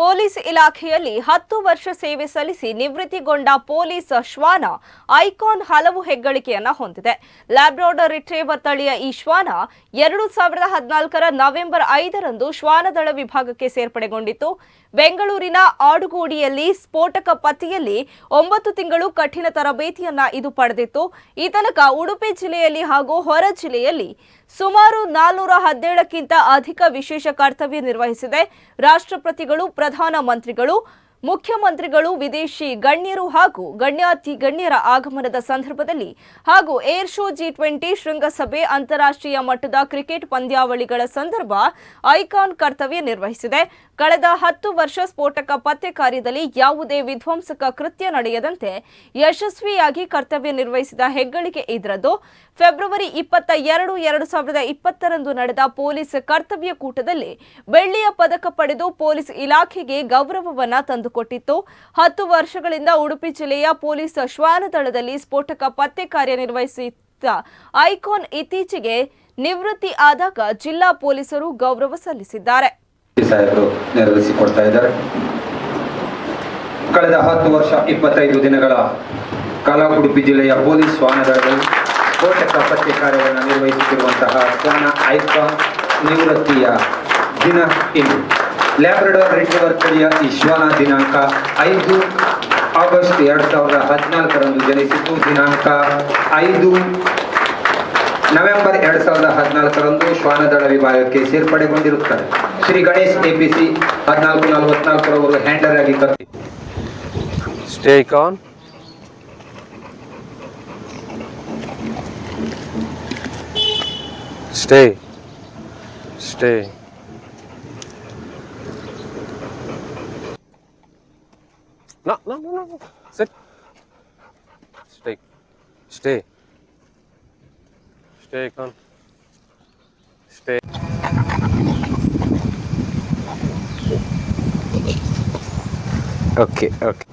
Police ಇಲಾಖೆಯಲ್ಲಿ ಹತ್ತು ವರ್ಷ ಸೇವೆ ಸಲ್ಲಿಸಿ ನಿವೃತ್ತಿಗೊಂಡ ಪೊಲೀಸ್ ಶ್ವಾನ ಐಕಾನ್ ಹಲವು ಹೆಗ್ಗಳಿಕೆಯನ್ನ ಹೊಂದಿದೆ. ಲ್ಯಾಬ್ರಾಡರ್ ರಿಟ್ರೀವರ್ ತಳಿಯ ಈ ಶ್ವಾನ ಎರಡು ಸಾವಿರದ ಹದಿನಾಲ್ಕರ ನವೆಂಬರ್ ಐದರಂದು ಶ್ವಾನದಳ ವಿಭಾಗಕ್ಕೆ ಸೇರ್ಪಡೆಗೊಂಡಿತ್ತು. ಬೆಂಗಳೂರಿನ ಆಡುಗೋಡಿಯಲ್ಲಿ ಸ್ಫೋಟಕ ಪತ್ತೆಯಲ್ಲಿ ಒಂಬತ್ತು ತಿಂಗಳು ಕಠಿಣ ತರಬೇತಿಯನ್ನ ಇದು ಪಡೆದಿತ್ತು. ಈ ತನಕ ಉಡುಪಿ ಜಿಲ್ಲೆಯಲ್ಲಿ ಹಾಗೂ ಹೊರ ಜಿಲ್ಲೆಯಲ್ಲಿ ಸುಮಾರು ನಾಲ್ನೂರ ಹದಿನೇಳಕ್ಕಿಂತ ಅಧಿಕ ವಿಶೇಷ ಕರ್ತವ್ಯ ನಿರ್ವಹಿಸಿದೆ. ರಾಷ್ಟ್ರಪತಿಗಳು ಪ್ರಧಾನಮಂತ್ರಿಗಳು ಮುಖ್ಯಮಂತ್ರಿಗಳು, ವಿದೇಶಿ ಗಣ್ಯರು ಹಾಗೂ ಗಣ್ಯಾತಿ ಗಣ್ಯರ ಆಗಮನದ ಸಂದರ್ಭದಲ್ಲಿ ಹಾಗೂ ಏರ್ ಶೋ ಜಿ ಟ್ವೆಂಟಿ ಶೃಂಗಸಭೆ ಅಂತಾರಾಷ್ಟ್ರೀಯ ಮಟ್ಟದ ಕ್ರಿಕೆಟ್ ಪಂದ್ಯಾವಳಿಗಳ ಸಂದರ್ಭ ಐಕಾನ್ ಕರ್ತವ್ಯ ನಿರ್ವಹಿಸಿದೆ. ಕಳೆದ ಹತ್ತು ವರ್ಷ ಸ್ಫೋಟಕ ಪತ್ತೆ ಕಾರ್ಯದಲ್ಲಿ ಯಾವುದೇ ವಿಧ್ವಂಸಕ ಕೃತ್ಯ ನಡೆಯದಂತೆ ಯಶಸ್ವಿಯಾಗಿ ಕರ್ತವ್ಯ ನಿರ್ವಹಿಸಿದ ಹೆಗ್ಗಳಿಕೆ ಇದರದ್ದು. ಫೆಬ್ರವರಿ ಇಪ್ಪತ್ತ ಎರಡು ಎರಡು ಸಾವಿರದ ಇಪ್ಪತ್ತರಂದು ನಡೆದ ಪೊಲೀಸ್ ಕರ್ತವ್ಯ ಕೂಟದಲ್ಲಿ ಬೆಳ್ಳಿಯ ಪದಕ ಪಡೆದು ಪೊಲೀಸ್ ಇಲಾಖೆಗೆ ಗೌರವವನ್ನ ತಂದುಕೊಟ್ಟಿತ್ತು ಹತ್ತು ವರ್ಷಗಳಿಂದ ಉಡುಪಿ ಜಿಲ್ಲೆಯ ಪೊಲೀಸ್ ಶ್ವಾನದಳದಲ್ಲಿ ಸ್ಫೋಟಕ ಪತ್ತೆ ಕಾರ್ಯನಿರ್ವಹಿಸಿದ್ದ ಐಕಾನ್ ಇತ್ತೀಚೆಗೆ ನಿವೃತ್ತಿ ಆದಾಗ ಜಿಲ್ಲಾ ಪೊಲೀಸರು ಗೌರವ ಸಲ್ಲಿಸಿದ್ದಾರೆ. ಕಳೆದ ಹತ್ತು ವರ್ಷ ಇಪ್ಪತ್ತೈದು ದಿನಗಳ ಕಾಲ ಉಡುಪಿ ಜಿಲ್ಲೆಯ ಪೊಲೀಸ್ ಶ್ವಾನದಳದಲ್ಲಿ ಸ್ಫೋಟಕ ಪತ್ತೆ ಕಾರ್ಯವನ್ನು ನಿರ್ವಹಿಸುತ್ತಿರುವಂತಹ ಶ್ವಾನ ಐಕಾನ್ ನಿವೃತ್ತಿಯ ದಿನ ಇಂದು. ಲ್ಯಾಬ್ರಡಾರ್ ರಿಟ್ರೀವರ್ ತಳಿಯ ಈ ಶ್ವಾನ ದಿನಾಂಕ ಐದು ಆಗಸ್ಟ್ ಎರಡು ಸಾವಿರದ ಹದಿನಾಲ್ಕರಂದು ಜನಿಸಿದ್ದು ದಿನಾಂಕ ಐದು ನವೆಂಬರ್ ಎರಡ್ ಸಾವಿರದ ಹದಿನಾಲ್ಕರಂದು ಶ್ವಾನದಳ ವಿಭಾಗಕ್ಕೆ ಸೇರ್ಪಡೆಗೊಂಡಿರುತ್ತಾರೆ ಶ್ರೀ ಗಣೇಶ್ ಎಪಿಸಿ ಹದಿನಾಲ್ಕು ನಲವತ್ನಾಲ್ಕರವರು ಹ್ಯಾಂಡರ್ ಆಗಿ ಕತ್ತಿ Stay on. Stay. Stay. No, no, no, no. no. Sit. Stay. Stay. Stay on. Stay. Okay, okay.